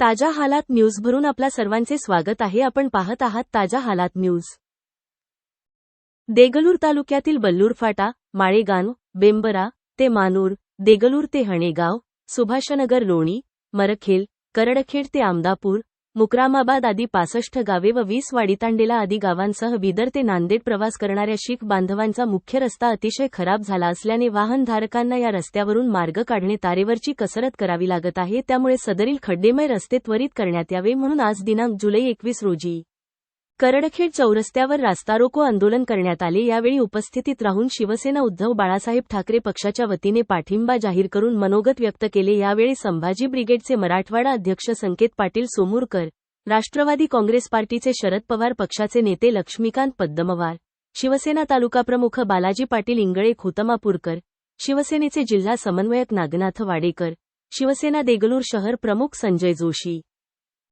ताज्या हालात न्यूज भरून आपल्या सर्वांचे स्वागत आहे. आपण पाहत आहात ताज्या हालात न्यूज. देगलूर तालुक्यातील बल्लूर फाटा माळेगान बेंबरा ते मानूर देगलूर ते हणेगाव सुभाषनगर लोणी मरखेल करडखेड ते आमदापूर मुक्रामाबाद आदी पासष्ट गावे व वीस वाडीतांडेला आदी गावांसह बिदर ते नांदेड प्रवास करणाऱ्या शीख बांधवांचा मुख्य रस्ता अतिशय खराब झाला असल्याने वाहनधारकांना या रस्त्यावरून मार्ग काढणे तारेवरची कसरत करावी लागत आहे त्यामुळे सदरील खड्डेमय रस्ते त्वरित करण्यात यावे म्हणून आज दिनांक जुलै एकवीस रोजी. करडखेड चौरस्त्यावर रास्तारोको आंदोलन करण्यात आले. यावेळी उपस्थितीत राहून शिवसेना उद्धव बाळासाहेब ठाकरे पक्षाच्या वतीने पाठिंबा जाहीर करून मनोगत व्यक्त केले. यावेळी संभाजी ब्रिगेडचे मराठवाडा अध्यक्ष संकेत पाटील सोमूरकर राष्ट्रवादी काँग्रेस पार्टीचे शरद पवार पक्षाचे नेते लक्ष्मीकांत पद्मवार शिवसेना तालुका प्रमुख बालाजी पाटील इंगळे खोतमापूरकर शिवसेनेचे जिल्हा समन्वयक नागनाथ वाडेकर शिवसेना देगलूर शहर प्रमुख संजय जोशी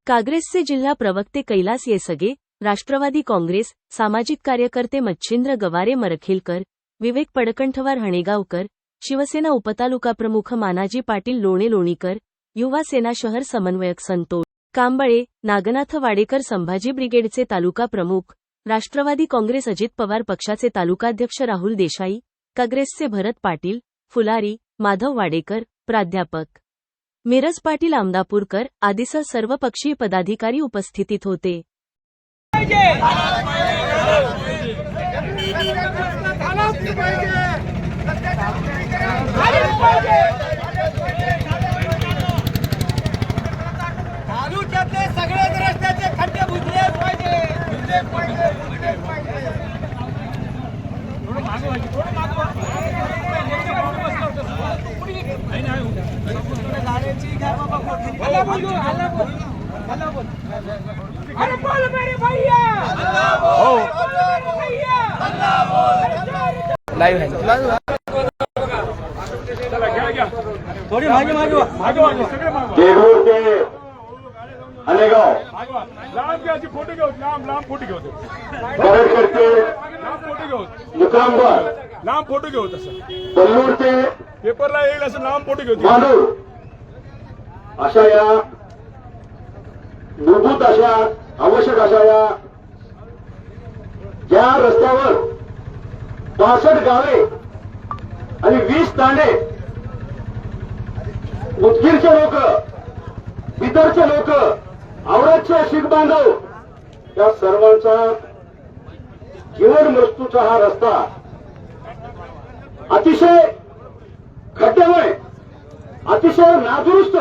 काँग्रेसचे जिल्हा प्रवक्ते कैलास येसगे राष्ट्रवादी काँग्रेस सामाजिक कार्यकर्ते मच्छिंद्र गवारे मरखेलकर विवेक पडकंठवार हणेगावकर शिवसेना उपतालुका प्रमुख मानाजी पाटील लोणे लोणीकर युवा सेना शहर समन्वयक संतोष कांबळे नागनाथ वाडेकर संभाजी ब्रिगेडचे तालुका प्रमुख राष्ट्रवादी काँग्रेस अजित पवार पक्षाचे तालुकाध्यक्ष राहुल देसाई काँग्रेसचे भरत पाटील फुलारी माधव वाडेकर प्राध्यापक मिरज पाटील आमदापूरकर आदीसह सर्वपक्षीय पदाधिकारी उपस्थितीत होते. तालुक्यातले सगळेच रस्त्याचे खड्डे बुजले पाहिजे बुजले पाहिजे पाहिजे थोडं थोडं गाड्याची घ्या बाबा बोल हल्ला बोल. हल्ला बोल. अरे बोल मेरे भैया। बोल मेरे भैया। थोडी मागे मागे. मागे मागे सगळे मागे अनेगाव लांब घ्यायची फोटो घेऊ लांब लांब फोटो घेऊ लांब फोटो घेऊ विक्रमगड लांब फोटो घेऊ तसं. बल्लूर ते पेपरला येईल असं लांब फोटो घेऊ अशा या मूलभूत अशा आवश्यक अशा या ज्या रस्त्यावर पासष्ट गावे आणि वीस तांडे उदगीरचे लोक बिदरचे लोक आवडतचे शीख बांधव या सर्वांचा जीवन मृत्यूचा हा रस्ता अतिशय खड्डेमुळे अतिशय नादुरुस्त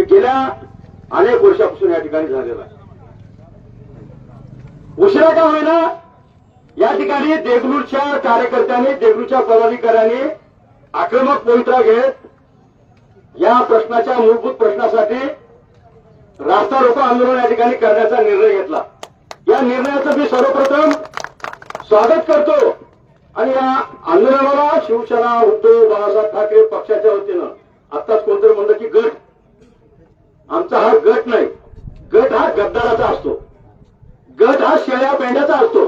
गेल्या अनेक वर्षापासून या ठिकाणी झालेला आहे. उशिरा का होईना? या ठिकाणी देगलूरच्या कार्यकर्त्यांनी देगलूरच्या पदाधिकाऱ्यांनी आक्रमक पवित्रा घेत या प्रश्नाच्या मूलभूत प्रश्नासाठी रास्ता रोको आंदोलन या ठिकाणी करण्याचा निर्णय घेतला. या निर्णयाचं मी सर्वप्रथम स्वागत करतो आणि या आंदोलनाला शिवसेना उद्धव बाळासाहेब ठाकरे पक्षाच्या वतीनं आत्ताच कोणतरी म्हणलं की गट आमचा हा गट नाही. गट हा गद्दाराचा असतो. गट हा शेळ्या पेंड्याचा असतो.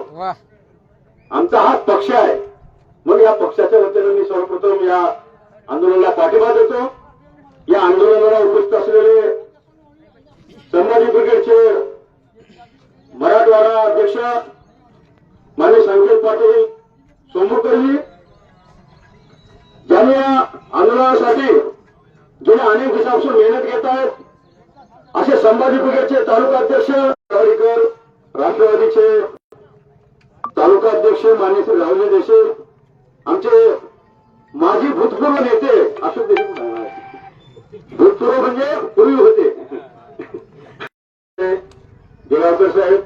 आमचा हा पक्ष आहे. मग या पक्षाच्या वतीनं मी सर्वप्रथम या आंदोलनाला पाठिंबा देतो. या आंदोलनाला उपस्थित असलेले संभाजी ब्रिगेडचे मराठवाडा अध्यक्ष मान्य संकेत पाटील सोमूरकरजी ज्यांनी या आंदोलनासाठी गेल्या अनेक दिवसापासून मेहनत घेत आहेत असे संभाजी ब्रिगेडचे तालुका अध्यक्ष गावडीकर राष्ट्रवादीचे तालुका अध्यक्ष मान्य श्री राहुल देशे आमचे माजी भूतपूर्व नेते अशोक देशमुख आहे. भूतपूर्व म्हणजे पूर्वी होते देवाकर साहेब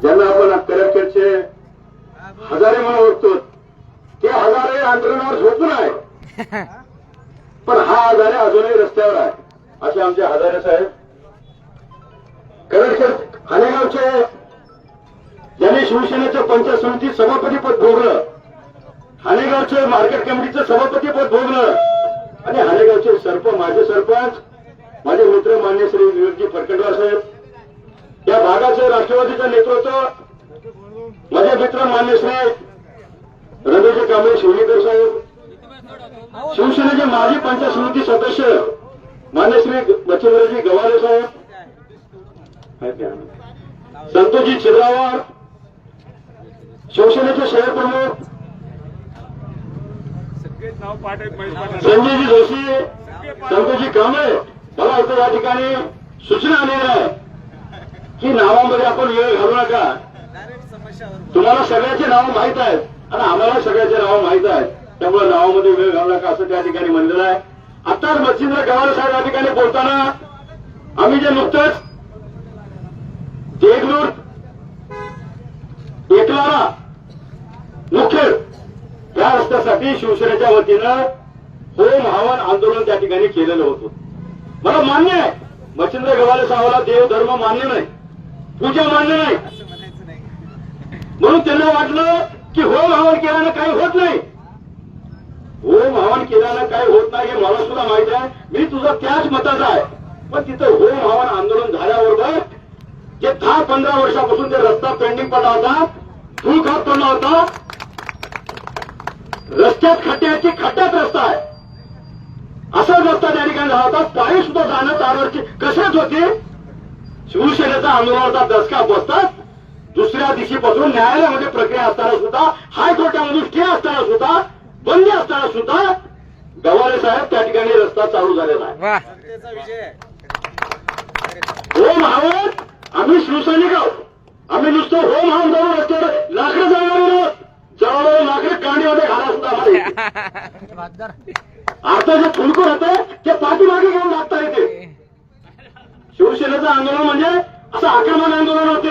ज्यांना आपण करडखेडचे हजारे म्हणून ओळखतो ते हजारे आंदोलनावर झोपून आहे पण हा हजारे अजूनही रस्त्यावर आहे असे आमचे हजारे साहेब. करडकर हानेगावचे ज्यांनी शिवसेनेचं पंचायत समिती सभापती पद भोगलं हानेगावचे मार्केट कमिटीचं सभापती पद भोगलं आणि हानेगावचे सरप माझे सरपंच माझे मित्र मान्य श्री विवेकजी फडकटवार साहेब या भागाचं राष्ट्रवादीचं नेतृत्व माझे मित्र मान्य श्री रमेश कांबळे शिवणेकर साहेब शिवसेनेचे माजी पंचायत समिती सदस्य मानश्री श्री बचेंद्रजी गवाले साहेब आहेत का? संतोषजी छिद्रावार शिवसेनेचे शहर प्रमुख संजयजी जोशी संतोषजी कांबळे मला असं या ठिकाणी सूचना आलेली आहे की नावामध्ये आपण वेळ घालू नका. तुम्हाला सगळ्याचे नाव माहीत आहेत आणि आम्हाला सगळ्याचे नाव माहीत आहेत. त्यामुळे नावामध्ये वेळ घालू नका असं त्या ठिकाणी म्हणलेलं आहे. आताच मच्छिंद्र गवार साहेब या ठिकाणी बोलताना आम्ही जे नुकतंच देगलूर एकलारा मुखेड या रस्त्यासाठी शिवसेनेच्या वतीनं होम हवन आंदोलन त्या ठिकाणी केलेलं होतं. मला मान्य आहे मच्छिंद्र गवाले साहेबाला देव धर्म मान्य नाही पूजा मान्य नाही. म्हणून त्यांना वाटलं की होम हवन केल्यानं काही होत नाही. केल्यानं काय होत नाही हे मला सुद्धा माहिती आहे. मी तुझा त्याच मताचा आहे. पण तिथं होम हवन आंदोलन झाल्याबरोबर जे दहा पंधरा वर्षापासून ते रस्ता पेंडिंग पडला होता धूळ खात पडला होता रस्त्यात खड्ड्याची खड्ड्यात रस्ता आहे. असाच रस्ता त्या ठिकाणी झाला होता. पायी सुद्धा जाणं तारवरची कशाच होती. शिवसेनेचा आंदोलनाचा दसका बसतात. दुसऱ्या दिवशीपासून न्यायालयामध्ये प्रक्रिया असताना सुद्धा हायकोर्टामधून स्टे असताना सुद्धा बंदी असताना सुद्धा गवारे साहेब त्या ठिकाणी रस्ता चालू झालेला आहे. होम हवन आम्ही शिवसैनिक आहोत. आम्ही नुसतं होम हवन जाऊन रस्त्यावर लाकडं जाणार जवळ लाकडं कांडीमध्ये घाला आता जे फुलकूर होते ते पाठीमागे घेऊन लागता येते शिवसेनेचं आंदोलन म्हणजे असं आक्रमक आंदोलन होते.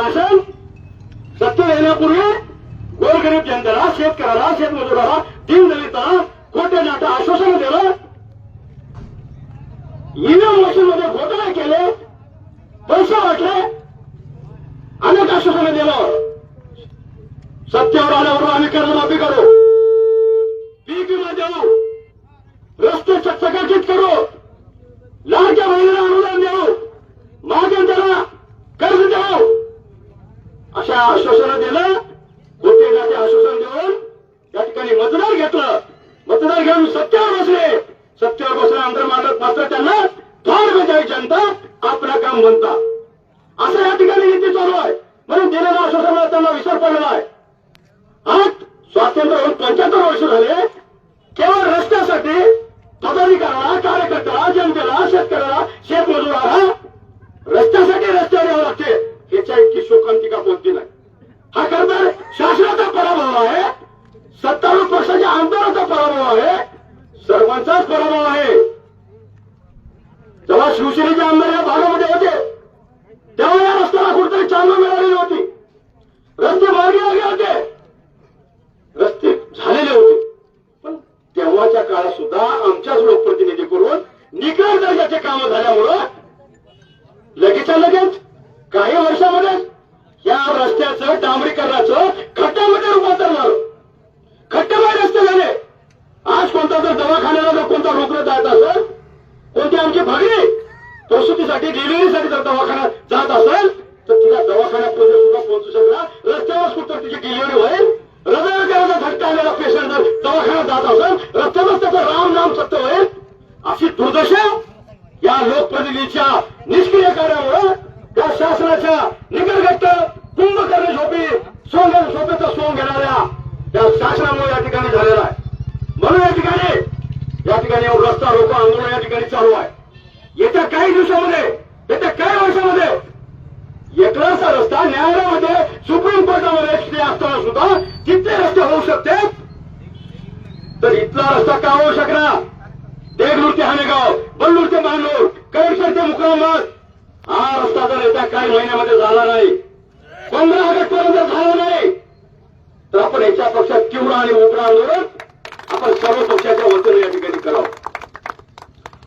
शासन सत्य येण्यापूर्वी गोरगरीब जनतेला शेतकऱ्याला शेतमजुराला दीनदलिताला खोट्या नाटं आश्वासन दिलं. ईव्हीएम मशीन मध्ये घोटाळे केले पैसे वाटले अनेक आश्वासनं दिलं. सत्यावर आल्यावर आम्ही कर्जमाफी करू पीक विमा देऊ रस्ते चकचकाकित करू लाडक्या बहिणीला अनुदान देऊ मागे त्याला कर्ज देऊ अशा आश्वासनं दिलं खोटे नाते आश्वासन देऊन या ठिकाणी मतदार घेतलं मतदार घेऊन सत्यावर बसले सत्यावर बसल्यानंतर मात्र मात्र त्यांना फार आपलं काम म्हणतात असं या ठिकाणी युती चालू आहे. म्हणून दिलेला आश्वासनाला त्यांना विसर पडलेला आहे आज स्वातंत्र्य होऊन पंच्याहत्तर वर्ष झाले. केवळ रस्त्यासाठी पदाधिकाऱ्याला कार्यकर्त्याला जनतेला शेतकऱ्याला शेतमजुराला रस्त्यासाठी रस्त्यावर यावं लागते ह्याच्या इतकी शोकांतिका कोणती नाही? हा शिवसेनेचे आमदार या भागामध्ये होते. तेव्हा या रस्त्याला कुठेतरी चालना मिळालेली होती. रस्ते मार्गी लागले होते. रस्ते झालेले होते. पण तेव्हाच्या काळात सुद्धा आमच्याच लोकप्रतिनिधी करून निकाल दर्जाचे कामं झाल्यामुळं प्रसूतीसाठी डिलिव्हरीसाठी जर दवाखान्यात जात असेल तर तुला दवाखान्यापर्यंत सुद्धा पोहोचू शकला रस्त्यावर कुठं तिची डिलिव्हरी होईल. हृदयविकाराचा झटका आलेला पेशंट जर दवाखान्यात जात असेल रस्त्यावरच त्याचं राम नाम सत्य होईल. अशी दुर्दशा या लोकप्रतिनिधीच्या निष्क्रिय कार्यामुळे त्या शासनाच्या निकटगट्ट कुंभकर्ण झोपी सोंग झोपेचं सोंग घेणाऱ्या त्या शासनामुळे या ठिकाणी झालेला आहे. म्हणून या ठिकाणी या ठिकाणी रस्ता रोको आंदोलन या ठिकाणी चालू आहे. येत्या काही दिवसामध्ये येत्या काही वर्षामध्ये एकलाचा रस्ता न्यायालयामध्ये सुप्रीम कोर्टामध्ये स्टे असताना सुद्धा तिथले रस्ते होऊ शकते. तर इथला रस्ता का होऊ शकणार देगलूर ते हानेगाव बल्लूर ते मानूर कलेक्शन ते मुक्रामाबाद हा रस्ता जर येत्या काही महिन्यामध्ये झाला नाही पंधरा ऑगस्ट पर्यंत झाला नाही तर आपण याच्या पक्षात तीव्र आणि उग्र आंदोलन आपण सर्व पक्षाच्या वतीने या ठिकाणी करावं.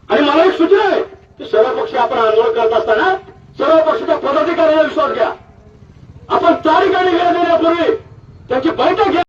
आणि मला एक सूचना आहे सर्व पक्ष आपण आंदोलन करत असताना सर्व पक्षाच्या पदाधिकाऱ्यांना विश्वास घ्या. आपण चार ठिकाणी वेळ देण्यापूर्वी त्यांची बैठक घ्या